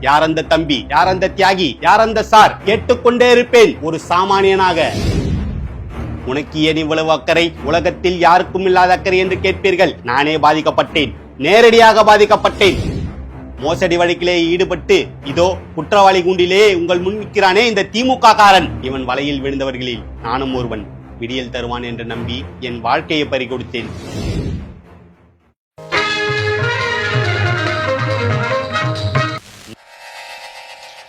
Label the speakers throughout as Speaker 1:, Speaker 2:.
Speaker 1: யார் அந்த தம்பி யார் அந்த தியாகி யார் அந்த சார்? கேட்டுக்கொண்டே இருப்பேன் ஒரு சாமானியனாக. உனக்கு ஏன் இவ்வளவு அக்கறை? உலகத்தில் யாருக்கும் இல்லாத அக்கறை என்று கேட்பீர்கள். நானே பாதிக்கப்பட்டேன் நேரடியாக பாதிக்கப்பட்டேன். மோசடி வழக்கிலே ஈடுபட்டு இதோ குற்றவாளி கூண்டிலே உங்கள் முன் நிற்கிறானே இந்த திமுக காரன். இவன் வலையில் விழுந்தவர்களில் நானும் ஒருவன். விடியல் தருவான் என்று நம்பி என் வாழ்க்கையை பறிகொடுத்தேன்.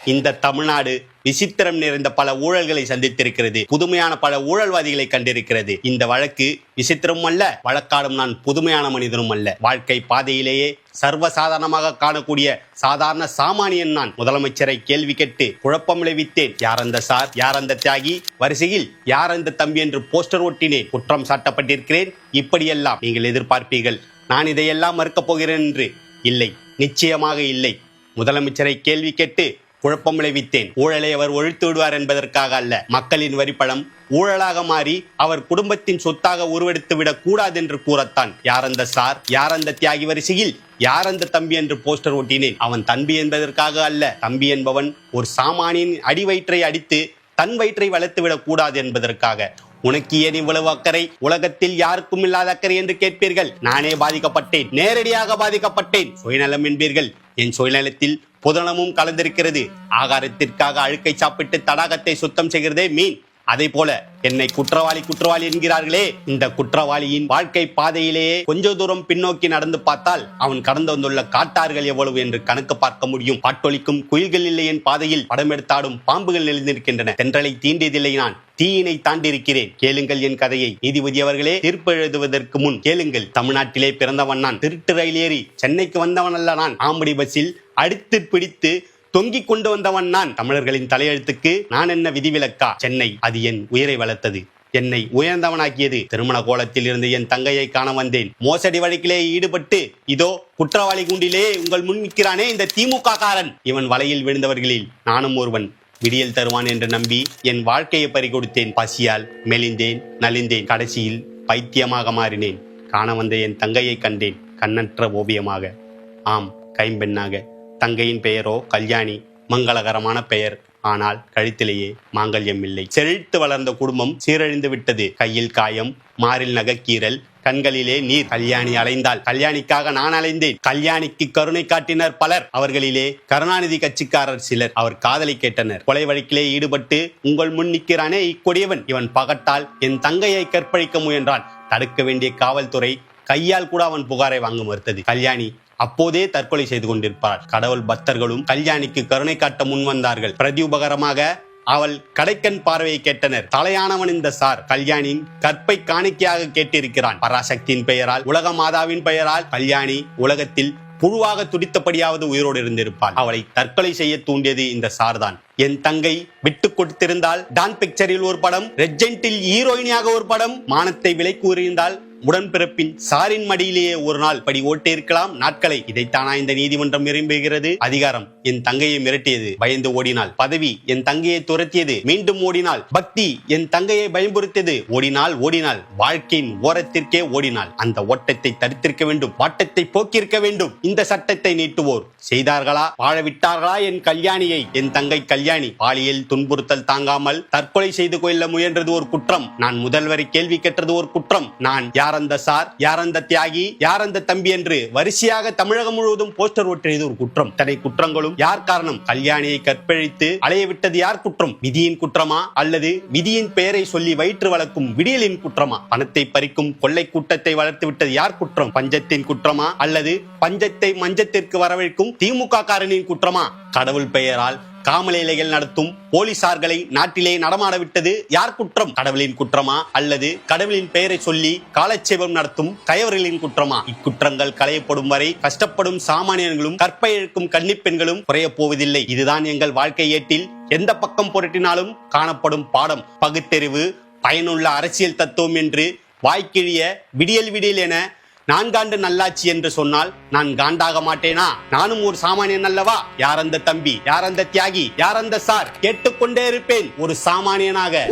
Speaker 1: இந்த தமிழ்நாடு விசித்திரம் நிறைந்த பல ஊழல்களை சந்தித்திருக்கிறது. புதுமையான பல ஊழல்வாதிகளை கண்டிருக்கிறது. இந்த வழக்கு விசித்திரமும் அல்ல வழக்காடும் நான் புதுமையான மனிதனும் அல்ல. வாழ்க்கை பாதையிலேயே சர்வசாதாரணமாக காணக்கூடிய சாதாரண சாமானியன் நான். முதலமைச்சரை கேள்வி கேட்டு குழப்பம் விளைவித்தேன். யார் அந்த சார்? யார் அந்த தியாகி? வரிசையில் யார் அந்த தம்பி என்று போஸ்டர் ஒட்டினேன். குற்றம் சாட்டப்பட்டிருக்கிறேன். இப்படியெல்லாம் நீங்கள் எதிர்பார்ப்பீர்கள். நான் இதையெல்லாம் மறுக்கப் போகிறேன் என்று இல்லை. நிச்சயமாக இல்லை. முதலமைச்சரை கேள்வி கேட்டு குழப்பம் விளைவித்தேன் ஊழலை அவர் ஒழித்து விடுவார் என்பதற்காக அல்ல. மக்களின் வரிப்பணம் ஊழலாக மாறி அவர் குடும்பத்தின் சொத்தாக உருவெடுத்து விடக் கூடாது என்று கூறத்தான். யார் அந்த சார்? யார் அந்த தியாகி வரிசையில்? யார் அந்த தம்பி என்று போஸ்டர் ஒட்டினேன். அவன் தம்பி என்பதற்காக அல்ல. தம்பி என்பவன் ஒரு சாமானியின் அடி வயிற்றை அடித்து தன் வயிற்றை வளர்த்து விடக் கூடாது என்பதற்காக. உனக்கு ஏன் இவ்வளவு அக்கறை? உலகத்தில் யாருக்கும் இல்லாத அக்கறை என்று கேட்பீர்கள். நானே பாதிக்கப்பட்டேன். நேரடியாக பாதிக்கப்பட்டேன். சுயநலம் என்பீர்கள். என் சுயநலத்தில் புதனமும் கலந்திருக்கிறது. ஆகாரத்திற்காக அழுக்கை சாப்பிட்டு தடாகத்தை சுத்தம் செய்கிறதே மீன். அதே போல என்னை குற்றவாளி குற்றவாளி என்கிறார்களே. இந்த குற்றவாளியின் வாழ்க்கை பாதையிலேயே கொஞ்ச தூரம் பின்னோக்கி நடந்து பார்த்தால் அவன் கடந்து வந்துள்ள காட்டார்கள் எவ்வளவு என்று கணக்கு பார்க்க முடியும். பாட்டொலிக்கும் குயில்கள் இல்லை என் பாதையில் படம் எடுத்தாடும் பாம்புகள் எழுந்திருக்கின்றன தென்றலை தீண்டியதில்லை நான். தீயினை தாண்டியிருக்கிறேன். கேளுங்கள் என் கதையை. நீதிபதி அவர்களே தீர்ப்பு எழுதுவதற்கு முன் கேளுங்கள். தமிழ்நாட்டிலே பிறந்தவன் நான். திருட்டு ரயில் ஏறி சென்னைக்கு வந்தவன் அல்ல நான். ஆம்படி பஸ்ஸில் அடித்து பிடித்து தொங்கிக் கொண்டு வந்தவன் நான். தமிழர்களின் தலையெழுத்துக்கு நான் என்ன விதிவிலக்கா? சென்னை அது என் உயிரை வளர்த்தது. என்னை உயர்ந்தவனாக்கியது. திருமண கோலத்தில் இருந்து என் தங்கையை காண வந்தேன். மோசடி வழக்கிலே ஈடுபட்டு இதோ குற்றவாளி குண்டிலே உங்கள் முன் நிற்கிறானே இந்த திமுக காரன். இவன் வலையில் விழுந்தவர்களில் நானும் ஒருவன். விடியல் தருவான் என்று நம்பி என் வாழ்க்கையை பறிகொடுத்தேன். பசியால் மெலிந்தேன் நலிந்தேன். கடைசியில் பைத்தியமாக மாறினேன். காண வந்த என் தங்கையை கண்டேன். கண்ணற்ற ஓவியமாக. ஆம் கைம்பெண்ணாக. தங்கையின் பெயரோ கல்யாணி மங்களகரமான பெயர். ஆனால் கழுத்திலேயே மாங்கல்யம் இல்லை. செழித்து வளர்ந்த குடும்பம் சீரழிந்து விட்டது. கையில் காயம் மாரில் நகக்கீரல் கண்களிலே நீர். கல்யாணி அலைந்தாள். கல்யாணிக்காக நான் அலைந்தேன். கல்யாணிக்கு கருணை காட்டினர் பலர். அவர்களிலே கருணாநிதி கட்சிக்காரர் சிலர். அவர் காதலை கேட்டனர். கொலை வழக்கிலே ஈடுபட்டு உங்கள் முன் நிற்கிறானே இக்கொடியவன். இவன் பகட்டால் என் தங்கையை கற்பழிக்க முயன்றான். தடுக்க வேண்டிய காவல்துறை கையால் கூட அவன் புகாரை வாங்க மறுத்தது. கல்யாணி அப்போதே தற்கொலை செய்து கொண்டிருப்பார். கடவுள் பக்தர்களும் கல்யாணிக்கு கருணை காட்ட முன் வந்தார்கள். பிரதியுபகரமாக அவள் கடைக்கண் பார்வையை கேட்டனர். தலையானவன் இந்த சார். கல்யாணியின் கற்பை காணிக்கையாக கேட்டிருக்கிறான். பராசக்தியின் பெயரால் உலக மாதாவின் பெயரால் கல்யாணி உலகத்தில் புழுவாக துடித்தபடியாவது உயிரோடு இருந்திருப்பாள். அவளை தற்கொலை செய்ய தூண்டியது இந்த சார்தான். என் தங்கை விட்டு கொடுத்திருந்தால் டான் பிக்சரில் ஒரு படம் ரெஜென்டில் ஹீரோயினியாக ஒரு படம் மானத்தை விலை கூறியிருந்தால் உடன்பிறப்பின் சாரின் மடியிலேயே ஒரு நாள் படி ஓட்டியிருக்கலாம். நாட்களை இதைத்தானா இந்த நீதிமன்றம் விரும்புகிறது அதிகாரம் என் தங்கையை மிரட்டியது. பயந்து ஓடினாள் பதவி என் தங்கையை துரத்தியது. மீண்டும் ஓடினாள் பக்தி என் தங்கையை பயன்படுத்தியது ஓடினாள் ஓடினாள் வாழ்க்கையின் ஓரத்திற்கே ஓடினாள் அந்த ஓட்டத்தை தடுத்திருக்க வேண்டும். வாட்டத்தை போக்கியிருக்க வேண்டும். இந்த சட்டத்தை நீட்டுவோர் செய்தார்களா? வாழ விட்டார்களா என் கல்யாணியை? என் தங்கை கல்யாணி பாலியல் துன்புறுத்தல் தாங்காமல் தற்கொலை செய்து கொள்ள முயன்றது ஒரு குற்றம். நான் முதல்வரை கேள்வி கேட்டது ஒரு குற்றம். நான் யார் யார் அந்த சார்? யார் அந்த தியாகி? யார் அந்த தம்பி என்று வரிசையாக தமிழகம் முழுவதும் போஸ்டர் ஒட்டியது ஒரு குற்றம். இத்தனை குற்றங்களும் யார் காரணம்? கல்யாணியை கற்பழித்து அலைய விட்டது யார் குற்றம்? விதியின் குற்றமா? அல்லது விதியின் பெயரை சொல்லி வயிற்று வளர்க்கும் விடியலின் குற்றமா? பணத்தை பறிக்கும் கொள்ளை கூட்டத்தை வளர்த்து விட்டது யார் குற்றம்? பஞ்சத்தின் குற்றமா? அல்லது பஞ்சத்தை மஞ்சத்திற்கு வரவழைக்கும் திமுக காரனின் குற்றமா? கடவுள் பெயரால் காமலேலைகள் நடத்தும் போலீசார்களை நாட்டிலே நடமாட விட்டது யார் குற்றம்? கடவுளின் குற்றமா? அல்லது கடவுளின் பெயரை சொல்லி காலட்சேபம் நடத்தும் கயவர்களின் குற்றமா? இக்குற்றங்கள் களையப்படும் வரை கஷ்டப்படும் சாமானியர்களும் கற்பை இழுக்கும் கன்னிப்பெண்களும் குறைய போவதில்லை. இதுதான் எங்கள் வாழ்க்கை ஏட்டில் எந்த பக்கம் புரட்டினாலும் காணப்படும் பாடம். பகுத்தறிவு பயனுள்ள அரசியல் தத்துவம் என்று வாய்க்கிழிய விடியல் விடியல் என நான்காண்டு நல்லாட்சி என்று சொன்னால் நான் காண்டாக மாட்டேனா? நானும் ஒரு சாமானியன் அல்லவா? யார் அந்த தம்பி? யார் அந்த தியாகி? யார் அந்த சார்? கேட்டுக்கொண்டே இருப்பேன். ஒரு சாமானியனாக.